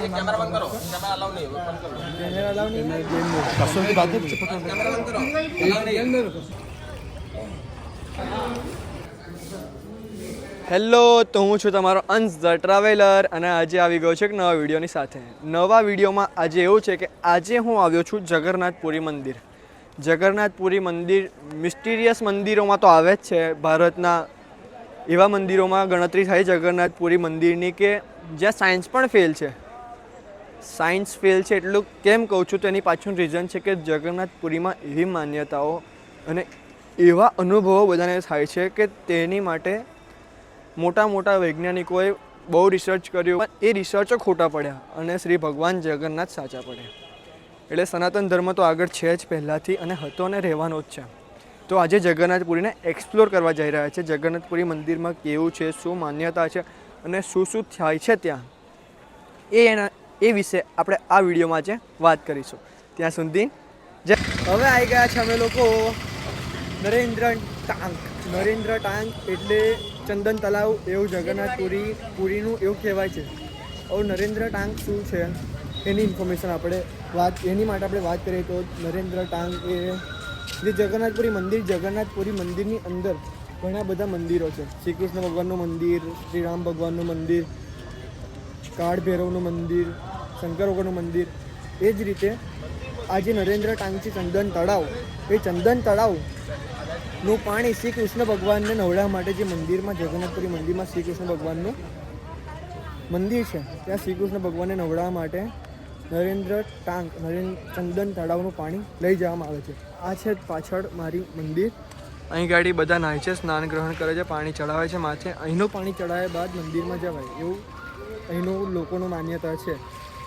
Camera बंद करो camera allow नहीं है बंद करो कैमरा अलाउ नहीं है कसम की बात है कैमरा बंद करो अलाउ नहीं है હેલો તો હું છું તમારો અંશ ધ ટ્રાવેલર અને આજે આવી ગયો છું એક નવા વિડીયોની સાથે નવા વિડીયોમાં આજે એવું છે કે આજે હું આવ્યો છું જગન્નાથપુરી મંદિર જગન્નાથપુરી મંદિર મિસ્ટીરિયસ મંદિરોમાં તો આવે જ છે ભારતના એવા મંદિરોમાં ગણતરી થાય જગન્નાથપુરી મંદિરની કે જ્યાં સાયન્સ પણ ફેલ છે સાયન્સ ફેલ છે એટલું કેમ કહું છું? તો એની પાછળનું રીઝન છે કે જગન્નાથપુરીમાં એવી માન્યતાઓ અને એવા અનુભવો બધાને થાય છે કે તેની માટે મોટા મોટા વૈજ્ઞાનિકોએ બહુ રિસર્ચ કર્યું, પણ એ રિસર્ચો ખોટા પડ્યા અને શ્રી ભગવાન જગન્નાથ સાચા પડ્યા. એટલે સનાતન ધર્મ તો આગળ છે જ પહેલાંથી અને હતો અને રહેવાનો જ છે. તો આજે જગન્નાથપુરીને એક્સપ્લોર કરવા જઈ રહ્યા છે. જગન્નાથપુરી મંદિરમાં કેવું છે, શું માન્યતા છે અને શું શું થાય છે ત્યાં? એ એના એ વિશે આપણે આ વિડીયોમાં જે વાત કરીશું. ત્યાં સુધી જે હવે આવી ગયા છે અમે લોકો નરેન્દ્ર ટાંક. નરેન્દ્ર ટાંક એટલે ચંદન તલાવ એવું જગન્નાથપુરી, પુરીનું એવું કહેવાય છે. હવે નરેન્દ્ર ટાંક શું છે એની ઇન્ફોર્મેશન આપણે વાત એની માટે આપણે વાત કરીએ તો નરેન્દ્ર ટાંક એ જે જગન્નાથપુરી મંદિર, જગન્નાથપુરી મંદિરની અંદર ઘણા બધા મંદિરો છે. શ્રી કૃષ્ણ ભગવાનનું મંદિર શ્રી રામ ભગવાનનું મંદિર કાળ ભૈરવનું મંદિર શંકર ભગવાનનું મંદિર. એ જ રીતે આ જે નરેન્દ્ર ટાંગથી ચંદન તળાવ. એ ચંદન તળાવનું પાણી શ્રી કૃષ્ણ ભગવાનને નવડાવવા માટે જે મંદિરમાં, જગન્નાથપુરી મંદિરમાં શ્રી કૃષ્ણ ભગવાનનું મંદિર છે, ત્યાં શ્રી કૃષ્ણ ભગવાનને નવડાવવા માટે નરેન્દ્ર ટાંક નરેન્દ્ર ચંદન તળાવનું પાણી લઈ જવામાં આવે છે. આ છે પાછળ મારી મંદિર. અહીં ગાડી બધા નાય છે, સ્નાન ગ્રહણ કરે છે, પાણી ચડાવે છે, માથે અહીંનું પાણી ચડાવ્યા બાદ મંદિરમાં જવાય એવું અહીંનું લોકોનું માન્યતા છે.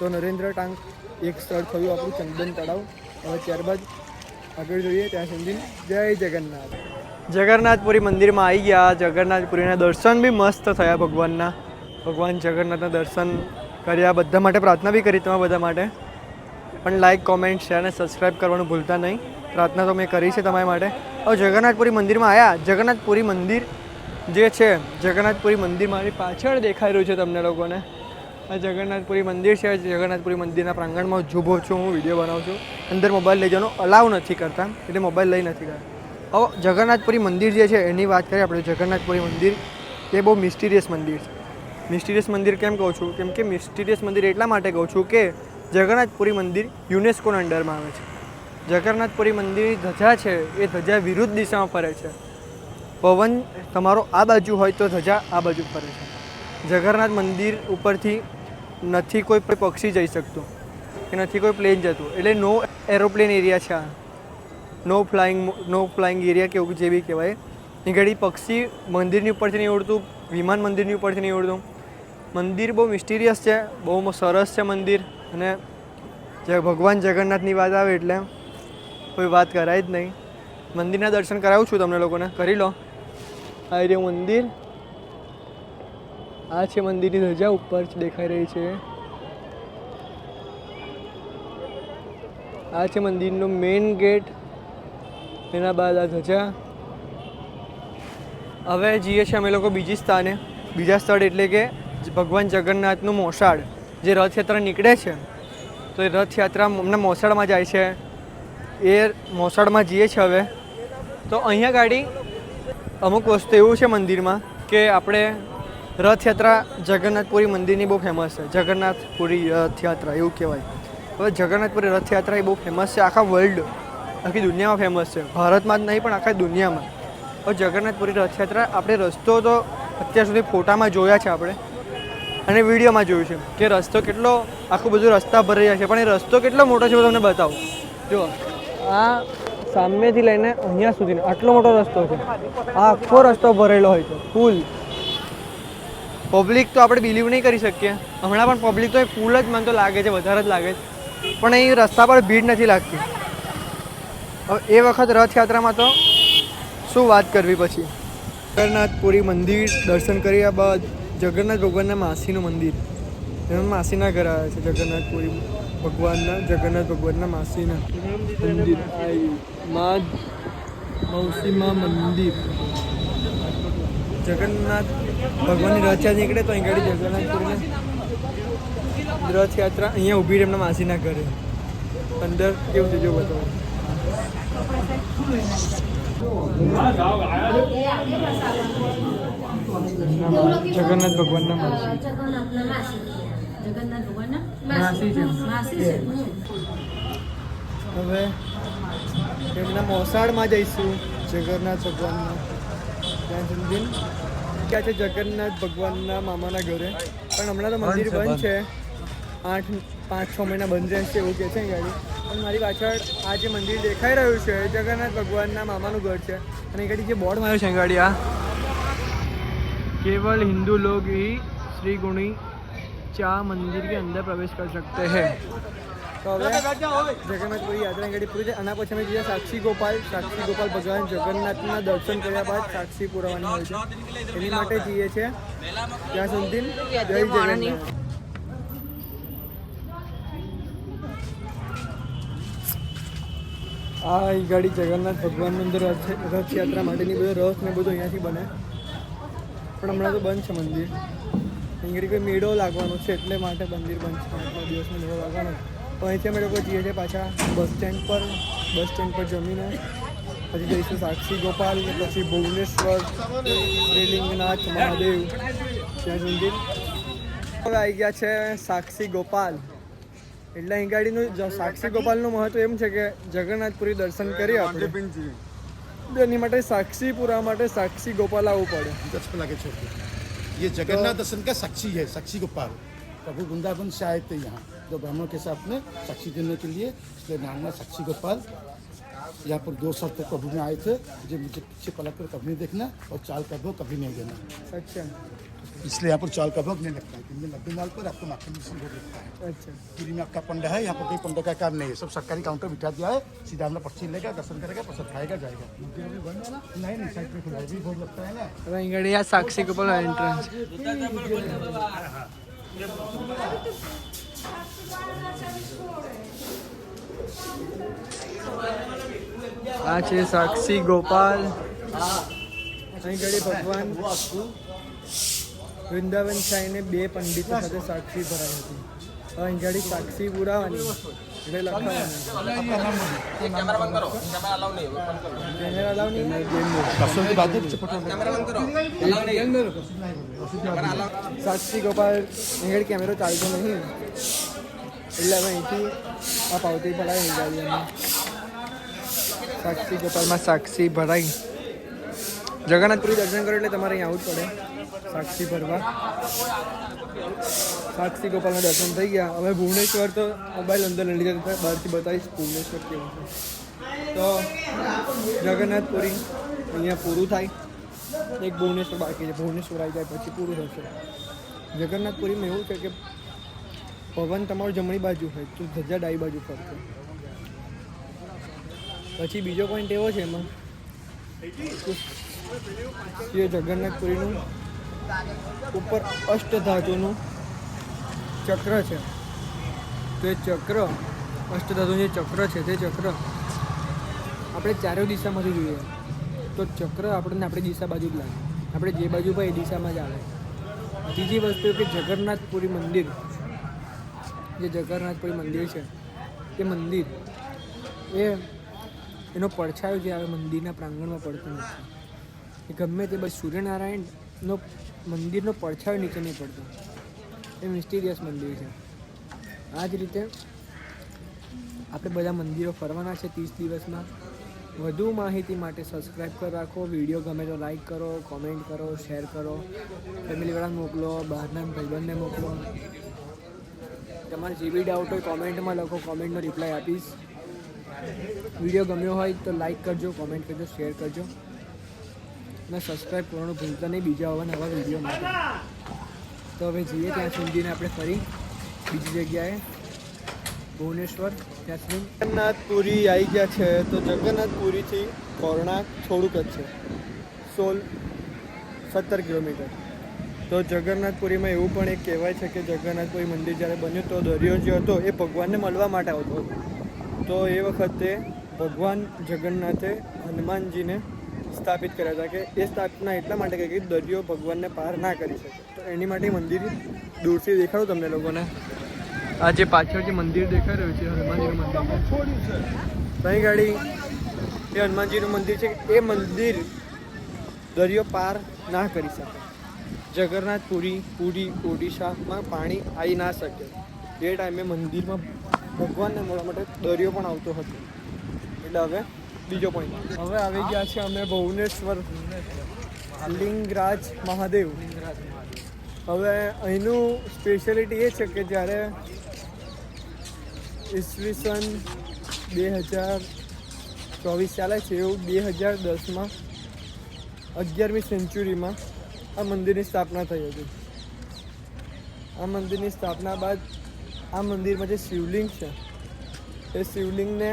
તો નરેન્દ્ર ટાંક એક સ્થળ થયું આપણું ચંદન તળાવ. હવે ત્યારબાદ આગળ જોઈએ, ત્યાં સુધી જય જગન્નાથ. જગન્નાથપુરી મંદિરમાં આવી ગયા. જગન્નાથપુરીના દર્શન બી મસ્ત થયા ભગવાનના. ભગવાન જગન્નાથના દર્શન કર્યા. બધા માટે પ્રાર્થના બી કરી તમારા બધા માટે. પણ લાઈક કોમેન્ટ શેર અને સબસ્ક્રાઈબ કરવાનું ભૂલતા નહીં. પ્રાર્થના તો મેં કરી છે તમારા માટે. હવે જગન્નાથપુરી મંદિરમાં આવ્યા જગન્નાથપુરી મંદિર જે છે, જગન્નાથપુરી મંદિર મારી પાછળ દેખાઈ રહ્યું છે તમને લોકોને. આ જગન્નાથપુરી મંદિર છે. જગન્નાથપુરી મંદિરના પ્રાંગણમાં જ ઊભો છું, હું વીડિયો બનાવું છું. અંદર મોબાઈલ લઈ જવાનો અલાવ નથી કરતા, એટલે મોબાઈલ લઈ નથી કરતા. હવે જગન્નાથપુરી મંદિર જે છે, એની વાત કરીએ આપણે, જગન્નાથપુરી મંદિર, એ બહુ મિસ્ટીરિયસ મંદિર છે. મિસ્ટીરિયસ મંદિર કેમ કહું છું? કેમ કે મિસ્ટીરિયસ મંદિર એટલા માટે કહું છું કે જગન્નાથપુરી મંદિર યુનેસ્કોના અંડરમાં આવે છે. જગન્નાથપુરી મંદિરની ધજા છે, એ ધજા વિરુદ્ધ દિશામાં ફરે છે. પવન તમારો આ બાજુ હોય તો ધજા આ બાજુ ફરે છે. જગન્નાથ મંદિર ઉપરથી નથી કોઈ પક્ષી જઈ શકતું કે નથી કોઈ પ્લેન જતું. એટલે નો એરોપ્લેન એરિયા છે આ. No flying no flying area કેવું જે બી કહેવાય. એ ઘડી પક્ષી મંદિરની ઉપરથી નહીં ઉડતું, વિમાન મંદિરની ઉપરથી નહીં ઉડતું. મંદિર બહુ મિસ્ટીરિયસ છે, બહુ સરસ છે મંદિર. અને જે ભગવાન જગન્નાથની વાત આવે એટલે કોઈ વાત કરાય જ નહીં. મંદિરના દર્શન કરાવું છું તમને લોકોને. કરી લો. આ રહ્યું મંદિર. આ છે મંદિરની ધજા ઉપર દેખાઈ રહી છે. આ છે મંદિરનો મેઇન ગેટ એના બાદ આ ધજા. હવે જઈએ છીએ અમે લોકો બીજી સ્થાને. બીજા સ્થળ એટલે કે ભગવાન જગન્નાથનું મોસાળ, જે રથયાત્રા નીકળે છે. તો એ રથયાત્રા હમણાં મોસાળમાં જાય છે. એ મોસાળમાં જઈએ છીએ હવે. તો અહીંયા ગાડી અમુક વસ્તુ એવું છે મંદિરમાં કે આપણે રથયાત્રા જગન્નાથપુરી મંદિરની બહુ ફેમસ છે. જગન્નાથપુરી રથયાત્રા એવું કહેવાય. હવે જગન્નાથપુરી રથયાત્રા એ બહુ ફેમસ છે આખા વર્લ્ડ આખી દુનિયામાં ફેમસ છે. ભારતમાં જ નહીં, પણ આખા દુનિયામાં. હવે જગન્નાથપુરી રથયાત્રા, આપણે રસ્તો તો અત્યાર સુધી ફોટામાં જોયા છે આપણે. અને વિડીયોમાં જોયું છે કે રસ્તો કેટલો, આખું બધું રસ્તા ભરાઈ જાય છે. પણ એ રસ્તો કેટલો મોટો છે તમને બતાવું. જો આ સામેથી લઈને અહીંયા સુધીનો આટલો મોટો રસ્તો છે. આ આખો રસ્તો ભરેલો હોય છે. ફૂલ પબ્લિક તો આપણે બિલીવ નહીં કરી શકીએ. હમણાં પણ પબ્લિક તો એ ફૂલ જ મને તો લાગે છે, વધારે જ લાગે છે. પણ અહીં રસ્તા પર ભીડ નથી લાગતી. એ વખત રથયાત્રામાં તો શું વાત કરવી પછી? જગન્નાથપુરી મંદિર, દર્શન કર્યા બાદ જગન્નાથ ભગવાનના માસીનું મંદિર. એમાં માસીના ઘર આવે છે, જગન્નાથપુરી ભગવાનના, જગન્નાથ ભગવાનના માસીના મંદિર. મા મંદિર. જગન્નાથ ભગવાનની રથયાત્રા નીકળે તો અહીં ગાડી જગન્નાથપુરીને રથયાત્રા અહીંયા ઊભી રહે એમના માસીના ઘરે. અંદર કેવું છે જો બતાવો. જગન્નાથ ભગવાનના માસી. જગન્નાથ ભગવાનના માસી છે. હવે એમના મોસાળમાં જઈશું. જગન્નાથ ભગવાનના. ત્યાં સુધી ક્યાં છે જગન્નાથ ભગવાનના મામાના ઘરે પણ હમણાં તો મંદિર બંધ છે આઠ પાંચ છ મહિના બંધ રહેશે એવું કહે છે ગાડી પણ મારી પાછળ આ જે મંદિર દેખાઈ રહ્યું છે એ જગન્નાથ ભગવાનના મામાનું ઘર છે અને એ ગાડી જે બોર્ડ માર્યું છે ગાડી આ केवल हिंदू लोग ही श्री गुणी चा मंदिर के अंदर प्रवेश कर सकते हैं તો હવે જગન્નાથપુરી યાત્રા ગાડી પૂરી છે. આના પછી અમે જઈએ સાક્ષી ગોપાલ. સાક્ષી ગોપાલ ભગવાન જગન્નાથના દર્શન કર્યા બાદ સાક્ષી પુરાવાની હોય છે. એની માટે જઈએ છીએ. ત્યાં સુધી જય જગન્નાથ. આ એ ગાડી જગન્નાથ ભગવાનની અંદર રથ રથયાત્રા માટેની બધો રથ ને બધું અહીંયાથી બને. પણ હમણાં તો બંધ છે મંદિર. અહીં કોઈ મેળો લાગવાનો છે એટલે માટે મંદિર બંધ છે. આટલા દિવસનો મેળો લાગવાનો છે. તો અહીંથી અમે લોકો જઈએ છીએ પાછા બસ સ્ટેન્ડ પર બસ સ્ટેન્ડ પર જમીને પછી જઈશું સાક્ષી ગોપાલ પછી ભુવનેશ્વર શ્રીલિંગનાથ મહાદેવ ત્યાં સુધી હવે આવી ગયા છે સાક્ષી ગોપાલ એટલે અહીં ગાડીનું જ- સાક્ષી ગોપાલનું મહત્વ એમ છે કે જગન્નાથપુરી દર્શન કરી આપણે એની માટે સાક્ષી પુરા માટે સાક્ષી ગોપાલ આવવું પડે दस को लगे छोड़ के ये जगन्नाथ दर्शन का साक्षी है साक्षी गोपाल प्रभु वृंदावन से आए थे यहाँ जो ब्राह्मण के साथ में साक्षी देने के लिए इसलिए नागना साक्षी गोपाल यहाँ पर दो साल तक कभी में आए थे। जो मुझे पीछे पलट कर कभी नहीं देखना और चाल का भोग कभी नहीं देना। अच्छा। इसलिए यहाँ पर चाल का भोग नहीं लगता है। दिन नब्बे माल पर आपको माखन मिश्री भोग लगता है। अच्छा। फिर में आपका पंडा है यहाँ पर कोई पंडा का काम नहीं है। सब सरकारी काउंटर बिठा दिया है सीधा हमने पर्ची लेगा दर्शन करेगा प्रसाद खाएगा जाएगा। नहीं नहीं साइड में भी भोग लगता है ना। रंगड़िया साक्षी गोपाल एंट्रेंस આ છે સાક્ષી ગોપાલ. અહીં ઘડી ભગવાન વૃંદાવન સાઈને બે પંડિતો સાથે સાક્ષી ભરાઈ હતી. અહીં ઘડી સાક્ષી પુરાવાની સાક્ષી ગોપાલ નીકળી કેમેરો ચાલતો નહીં એટલે અમે અહીંથી આ પાવતી ભરાઈ નીકળી અમે સાક્ષી ગોપાલમાં સાક્ષી ભરાઈ. જગન્નાથપુરી દર્શન કરો એટલે તમારે અહીં આવવું જ પડે. સાક્ષી ભરવા સાક્ષી ગોપાલના દર્શન થઈ ગયા. હવે ભુવનેશ્વર તો મોબાઈલ અંદર લઈ લીધા બહારથી બતાવીશ ભુવનેશ્વર કેવું છે. તો જગન્નાથપુરી અહીંયા પૂરું થાય. એક ભુવનેશ્વર બાકી છે. ભુવનેશ્વર આવી જાય પછી પૂરું થશે. જગન્નાથપુરીમાં એવું છે કે પવન તમારું જમણી બાજુ હોય. તો ધજા ડાઈ બાજુ ફરશે પછી બીજો પોઈન્ટ એવો છે એમાં જગન્નાથપુરીનું ઉપર અષ્ટધાતુનું ચક્ર છે. તો એ ચક્ર, અષ્ટધાતુનું જે ચક્ર છે તે ચક્ર આપણે ચારે દિશામાંથી જોઈએ. તો ચક્ર આપણને આપણી દિશા બાજુ જ લાગે. આપણે જે બાજુ ભાઈ એ દિશામાં જ આવે. બીજી વસ્તુ કે જગન્નાથપુરી મંદિર, જે જગન્નાથપુરી મંદિર છે, એ મંદિર એ એનો પડછાયો જે આવે મંદિરના પ્રાંગણમાં પડતો નથી. એ ગમે તે બસ સૂર્યનારાયણનો મંદિરનો પડછાયો નીચે નહીં પડતો. એ મિસ્ટીરિયસ મંદિર છે. આ જ રીતે આપણે બધા મંદિરો ફરવાના છે ત્રીસ દિવસમાં. વધુ માહિતી માટે સબસ્ક્રાઈબ કરી રાખો વીડિયો ગમે તો લાઈક કરો કોમેન્ટ કરો શેર કરો. ફેમિલીવાળાને મોકલો, બહારના ભાઈબંધને મોકલો. તમારે જે બી ડાઉટ હોય કોમેન્ટમાં લખો કોમેન્ટનો રિપ્લાય આપીશ. વીડિયો ગમ્યો હોય તો લાઈક કરજો કોમેન્ટ કરજો શેર કરજો. અને સબસ્ક્રાઈબ કરવાનું ભૂલતા નહીં. બીજા આવા નવા વીડિયો માટે. તો હવે જઈએ ત્યાં સુધીને આપણે ફરી બીજી જગ્યાએ. ભુવનેશ્વર ત્યાં જગન્નાથપુરી આવી ગયા છે. તો જગન્નાથપુરીથી કોર્ણા થોડુંક જ છે. સોળ, સત્તર કિલોમીટર. તો જગન્નાથપુરીમાં એવું પણ એક કહેવાય છે કે જગન્નાથપુરી મંદિર જ્યારે બન્યું તો દરિયો જે હતો એ ભગવાનને મળવા માટે આવતો હતો. તો એ વખતે ભગવાન જગન્નાથે હનુમાનજીને સ્થાપિત કર્યા હતા કે એ સ્થાપના એટલા માટે કરી કે દરિયો ભગવાનને પાર ના કરી શકે. તો એની માટે મંદિર દૂરથી દેખાડું તમને લોકોને. આ જે પાછળ જે મંદિર દેખાઈ રહ્યું છે, હનુમાનજીનું મંદિર કઈ ગાડી, એ હનુમાનજીનું મંદિર છે એ મંદિર દરિયો પાર ના કરી શકે. જગન્નાથ પુરી પુરી, ઓડિશામાં પાણી આવી ના શકે. એ ટાઈમે મંદિરમાં ભગવાનને મળવા માટે દરિયો પણ આવતો હતો. એટલે હવે બીજો પોઈન્ટ હવે આવી ગયા છે અમે ભુવનેશ્વર. લિંગરાજ મહાદેવ. હવે અહીંનું સ્પેશિયાલિટી એ છે કે જ્યારે ઈસવીસન બે હજાર ચોવીસ ચાલે છે એવું બે હજાર દસમાં અગિયારમી સેન્ચુરીમાં આ મંદિરની સ્થાપના થઈ હતી. આ મંદિરની સ્થાપના બાદ આ મંદિરમાં જે શિવલિંગ છે, એ શિવલિંગને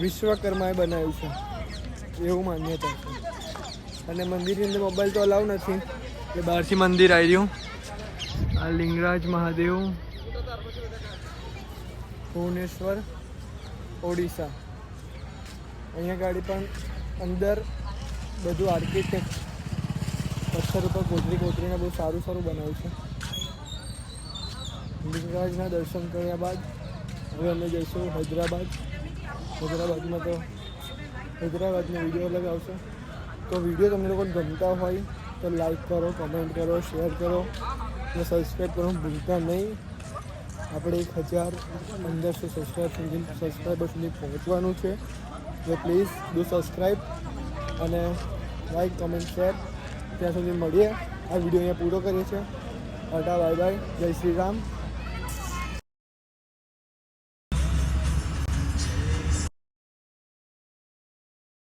વિશ્વકર્માએ બનાવ્યું છે. એવું માન્યતા છે. અને મંદિરની અંદર મોબાઈલ તો અલાઉ નથી. એટલે બહારથી મંદિર આવી રહ્યું. આ લિંગરાજ મહાદેવ, ભુવનેશ્વર, ઓડિશા. અહીંયા ગાડી પણ અંદર બધું આર્કિટેક્ટ પથ્થર ઉપર કોતરી કોતરીને બહુ સારું સારું બનાવ્યું છે. લિંગરાજના દર્શન કર્યા બાદ હવે અમે જઈશું હૈદરાબાદ. હૈદરાબાદમાં તો હૈદરાબાદનો વીડિયો અલગ તો વીડિયો તમને લોકો ગમતા હોય તો લાઈક કરો કમેન્ટ કરો શેર કરો અને સબસ્ક્રાઈબ કરવાનું ભૂલતા નહીં. આપણે એક હજાર પંદરસો સબસ્ક્રાઈબ સુધી સબસ્ક્રાઈબર સુધી પહોંચવાનું છે. તો પ્લીઝ ડુ સબસ્ક્રાઈબ અને લાઈક કમેન્ટ શેર ત્યાં સુધી મળીએ. આ વીડિયો અહીંયા પૂરો કરીએ છીએ. ટાટા બાય બાય જય શ્રી રામ.